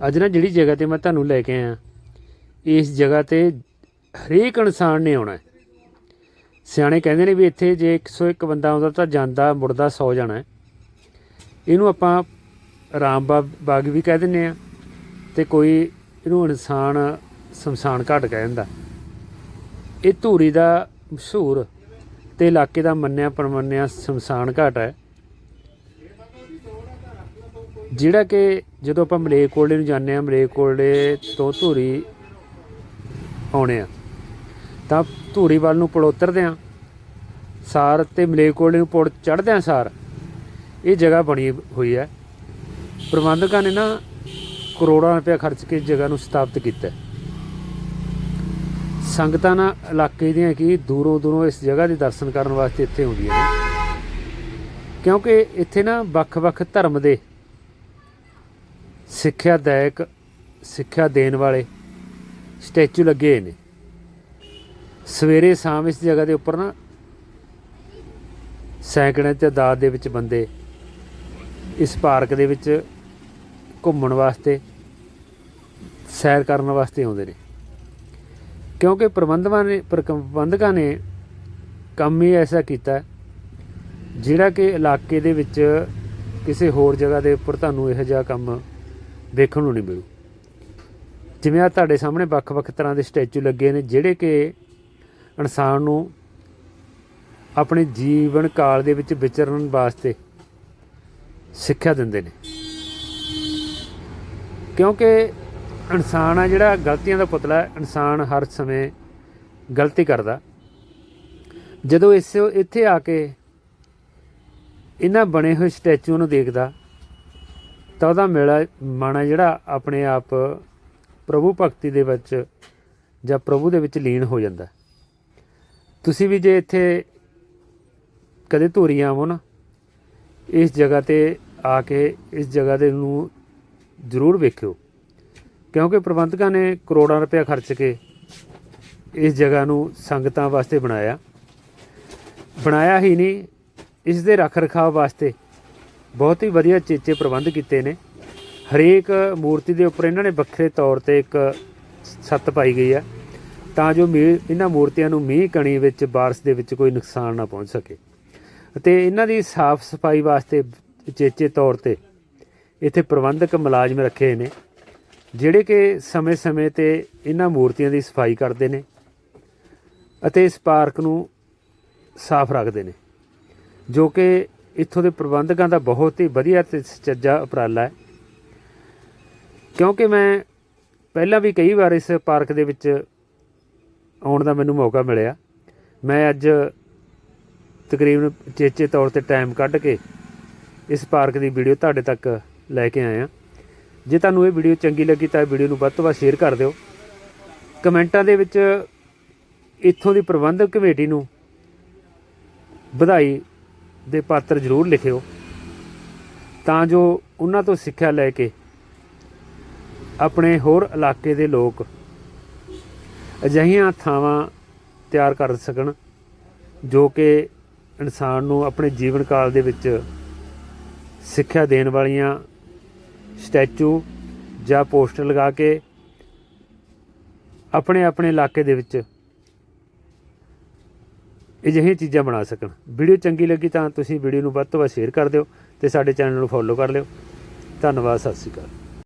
ਅੱਜ ਨਾ ਜਿਹੜੀ ਜਗ੍ਹਾ ਤੇ ਮੈਂ ਤੁਹਾਨੂੰ ਲੈ ਕੇ ਆਇਆ, ਇਸ ਜਗ੍ਹਾ ਤੇ ਹਰੇਕ ਇਨਸਾਨ ਨੇ ਆਉਣਾ ਸਿਆਣੇ ਕਹਿੰਦੇ ਨੇ ਵੀ ਇੱਥੇ ਜੇ 101 ਬੰਦਾ ਆਉਂਦਾ ਤਾਂ ਜਾਂਦਾ, ਮੁੜਦਾ 100 ਜਾਣਾ ਇਹਨੂੰ ਆਪਾਂ ਰਾਮ ਬਾਗ ਵੀ ਕਹਿ ਦਿੰਦੇ ਆ ਤੇ ਕੋਈ ਇਹਨੂੰ ਇਨਸਾਨ, ਸ਼ਮਸ਼ਾਨ ਘਾਟ ਕਹਿ ਦਿੰਦਾ। ਇਹ ਧੂਰੀ ਦਾ ਮਸ਼ਹੂਰ ਤੇ ਇਲਾਕੇ ਦਾ ਮੰਨਿਆ ਪਰਮੰਨਿਆ ਸ਼ਮਸ਼ਾਨ ਘਾਟ ਹੈ। ਜਿਹੜਾ ਕਿ ਜਦੋਂ ਆਪਾਂ ਮਲੇਰਕੋਟਲੇ ਨੂੰ ਜਾਂਦੇ ਆ ਮਲੇਰਕੋਟਲੇ ਤੋਂ ਧੂਰੀ ਆਉਣੇ ਆ। ਤਾਂ ਧੂਰੀ ਵੱਲ ਨੂੰ ਪੁਲ ਉਤਰਦੇ ਆ ਸਾਰ ਤੇ ਮਲੇਰਕੋਟਲੇ ਨੂੰ ਪੁਲ ਚੜ੍ਹਦੇ ਆ ਸਾਰ। ਇਹ ਜਗ੍ਹਾ ਬਣੀ ਹੋਈ ਹੈ। ਪ੍ਰਬੰਧਕਾਂ ਨੇ ਨਾ ਕਰੋੜਾਂ ਰੁਪਏ ਖਰਚ ਕੇ ਇਸ ਜਗ੍ਹਾ ਨੂੰ ਸਥਾਪਿਤ ਕੀਤਾ ਸੰਗਤਾਂ ਨਾ ਇਲਾਕੇ ਦੀਆਂ ਕੀ ਦੂਰੋਂ ਦੂਰੋਂ ਇਸ ਜਗ੍ਹਾ ਦੇ ਦਰਸ਼ਨ ਕਰਨ ਵਾਸਤੇ ਇੱਥੇ ਆਉਂਦੀਆਂ ਨੇ। ਕਿਉਂਕਿ ਇੱਥੇ ਨਾ ਵੱਖ-ਵੱਖ ਧਰਮ ਦੇ ਸਿੱਖਿਆਦਾਇਕ ਸਿੱਖਿਆ ਦੇਣ ਵਾਲੇ ਸਟੈਚੂ ਲੱਗੇ ਹੋਏ ਨੇ। ਸਵੇਰੇ ਸ਼ਾਮ ਇਸ ਜਗ੍ਹਾ ਦੇ ਉੱਪਰ ਨਾ ਸੈਂਕੜੇ ਤੇ ਦਾਦ ਦੇ ਵਿੱਚ ਬੰਦੇ ਇਸ ਪਾਰਕ ਦੇ ਵਿੱਚ ਘੁੰਮਣ ਵਾਸਤੇ, ਸੈਰ ਕਰਨ ਵਾਸਤੇ ਆਉਂਦੇ ਨੇ। ਕਿਉਂਕਿ ਪ੍ਰਬੰਧਕਾਂ ਨੇ ਪ੍ਰਬੰਧਕਾਂ ਨੇ ਕੰਮ ਹੀ ਐਸਾ ਕੀਤਾ ਜਿਹੜਾ ਕਿ ਇਲਾਕੇ ਦੇ ਵਿੱਚ ਕਿਸੇ ਹੋਰ ਜਗ੍ਹਾ ਦੇ ਉੱਪਰ ਤੁਹਾਨੂੰ ਇਹੋ ਜਿਹਾ ਕੰਮ ਦੇਖਣ ਨੂੰ ਨਹੀਂ ਮਿਲੂ। ਜਿਵੇਂ ਆ ਤੁਹਾਡੇ ਸਾਹਮਣੇ ਵੱਖ-ਵੱਖ ਤਰ੍ਹਾਂ ਦੇ ਸਟੈਚੂ ਲੱਗੇ ਨੇ, ਜਿਹੜੇ ਕਿ ਇਨਸਾਨ ਨੂੰ ਆਪਣੇ ਜੀਵਨ ਕਾਲ ਦੇ ਵਿੱਚ ਵਿਚਰਨ ਵਾਸਤੇ ਸਿੱਖਿਆ ਦਿੰਦੇ ਨੇ। ਕਿਉਂਕਿ ਇਨਸਾਨ ਆ ਜਿਹੜਾ ਗਲਤੀਆਂ ਦਾ ਪੁਤਲਾ ਹੈ ਇਨਸਾਨ ਹਰ ਸਮੇਂ ਗਲਤੀ ਕਰਦਾ। ਜਦੋਂ ਇਸ ਇੱਥੇ ਆ ਕੇ ਇਹਨਾਂ ਬਣੇ ਹੋਏ ਸਟੈਚੂ ਨੂੰ ਦੇਖਦਾ ਤਾਂ ਉਹਦਾ ਮੇਲਾ ਮਨ ਹੈ ਜਿਹੜਾ ਆਪਣੇ ਆਪ ਪ੍ਰਭੂ ਭਗਤੀ ਦੇ ਵਿੱਚ ਜਾਂ ਪ੍ਰਭੂ ਦੇ ਵਿੱਚ ਲੀਨ ਹੋ ਜਾਂਦਾ। ਤੁਸੀਂ ਵੀ ਜੇ ਇੱਥੇ ਕਦੇ ਧੂਰੀ ਆਵੋ ਨਾ, ਇਸ ਜਗ੍ਹਾ ਤੇ ਆ ਕੇ ਇਸ ਜਗ੍ਹਾ ਦੇ ਨੂੰ ਜ਼ਰੂਰ ਵੇਖਿਓ। ਕਿਉਂਕਿ ਪ੍ਰਬੰਧਕਾਂ ਨੇ ਕਰੋੜਾਂ ਰੁਪਏ ਖਰਚ ਕੇ ਇਸ ਜਗ੍ਹਾ ਨੂੰ ਸੰਗਤਾਂ ਵਾਸਤੇ ਬਣਾਇਆ। ਬਣਾਇਆ ਹੀ ਨਹੀਂ, ਇਸ ਦੇ ਰੱਖ ਰਖਾਵ ਵਾਸਤੇ ਬਹੁਤ ਹੀ ਵਧੀਆ ਚੇਚੇ ਪ੍ਰਬੰਧ ਕੀਤੇ ਨੇ। ਹਰੇਕ ਮੂਰਤੀ ਦੇ ਉੱਪਰ ਇਹਨਾਂ ਨੇ ਵੱਖਰੇ ਤੌਰ ਤੇ ਇੱਕ ਛੱਤ ਪਾਈ ਗਈ ਹੈ ਤਾਂ ਜੋ ਮੀਂਹ, ਇਹਨਾਂ ਮੂਰਤੀਆਂ ਨੂੰ ਮੀਂਹ ਕਣੀ ਵਿੱਚ, ਬਾਰਿਸ਼ ਦੇ ਵਿੱਚ ਕੋਈ ਨੁਕਸਾਨ ਨਾ ਪਹੁੰਚ ਸਕੇ। ਅਤੇ ਇਹਨਾਂ ਦੀ ਸਾਫ਼ ਸਫ਼ਾਈ ਵਾਸਤੇ ਚੇਚੇ ਤੌਰ ਤੇ ਇੱਥੇ ਪ੍ਰਬੰਧਕ ਮੁਲਾਜ਼ਮ ਰੱਖੇ ਨੇ, ਜਿਹੜੇ ਕਿ ਸਮੇਂ-ਸਮੇਂ ਤੇ ਇਹਨਾਂ ਮੂਰਤੀਆਂ ਦੀ ਸਫ਼ਾਈ ਕਰਦੇ ਨੇ ਅਤੇ ਇਸ ਪਾਰਕ ਨੂੰ ਸਾਫ਼ ਰੱਖਦੇ ਨੇ, ਜੋ ਕਿ ਇੱਥੋਂ ਦੇ ਪ੍ਰਬੰਧਕਾਂ ਦਾ ਬਹੁਤ ਹੀ ਵਧੀਆ ਤੇ ਸੁਚੱਜਾ ਉਪਰਾਲਾ ਹੈ। ਕਿਉਂਕਿ ਮੈਂ ਪਹਿਲਾਂ ਵੀ ਕਈ ਵਾਰ ਇਸ ਪਾਰਕ ਦੇ ਵਿੱਚ ਆਉਣ ਦਾ ਮੈਨੂੰ ਮੌਕਾ ਮਿਲਿਆ। ਮੈਂ ਅੱਜ ਤਕਰੀਬਨ ਚੇਚੇ ਤੌਰ ਤੇ ਟਾਈਮ ਕੱਢ ਕੇ ਇਸ ਪਾਰਕ ਦੀ ਵੀਡੀਓ ਤੁਹਾਡੇ ਤੱਕ ਲੈ ਕੇ ਆਇਆ। ਜੇ ਤੁਹਾਨੂੰ ਇਹ ਵੀਡੀਓ ਚੰਗੀ ਲੱਗੀ ਤਾਂ ਇਹ ਵੀਡੀਓ ਨੂੰ ਵੱਧ ਤੋਂ ਵੱਧ ਸ਼ੇਅਰ ਕਰ ਦਿਓ। ਕਮੈਂਟਾਂ ਦੇ ਵਿੱਚ ਇੱਥੋਂ ਦੀ ਪ੍ਰਬੰਧਕ ਕਮੇਟੀ ਨੂੰ ਵਧਾਈ ਦੇ ਪਾਤਰ ਜ਼ਰੂਰ ਲਿਖਿਓ। ਤਾਂ ਜੋ ਉਹਨਾਂ ਤੋਂ ਸਿੱਖਿਆ ਲੈ ਕੇ ਆਪਣੇ ਹੋਰ ਇਲਾਕੇ ਦੇ ਲੋਕ ਅਜਿਹੀਆਂ ਥਾਵਾਂ ਤਿਆਰ ਕਰ ਸਕਣ, ਜੋ ਕਿ ਇਨਸਾਨ ਨੂੰ ਆਪਣੇ ਜੀਵਨ ਕਾਲ ਦੇ ਵਿੱਚ ਸਿੱਖਿਆ ਦੇਣ ਵਾਲੀਆਂ ਸਟੈਚੂ ਜਾਂ ਪੋਸਟਰ ਲਗਾ ਕੇ ਆਪਣੇ ਆਪਣੇ ਇਲਾਕੇ ਦੇ ਵਿੱਚ ਅਜਿਹੀਆਂ ਚੀਜ਼ਾਂ ਬਣਾ ਸਕਣ। ਵੀਡੀਓ ਚੰਗੀ ਲੱਗੀ ਤਾਂ ਤੁਸੀਂ ਵੀਡੀਓ ਨੂੰ ਵੱਧ ਤੋਂ ਵੱਧ ਸ਼ੇਅਰ ਕਰ ਦਿਓ ਤੇ ਸਾਡੇ ਚੈਨਲ ਨੂੰ ਫੋਲੋ ਕਰ ਲਿਓ। ਧੰਨਵਾਦ, ਸਤਿ ਸ਼੍ਰੀ ਅਕਾਲ।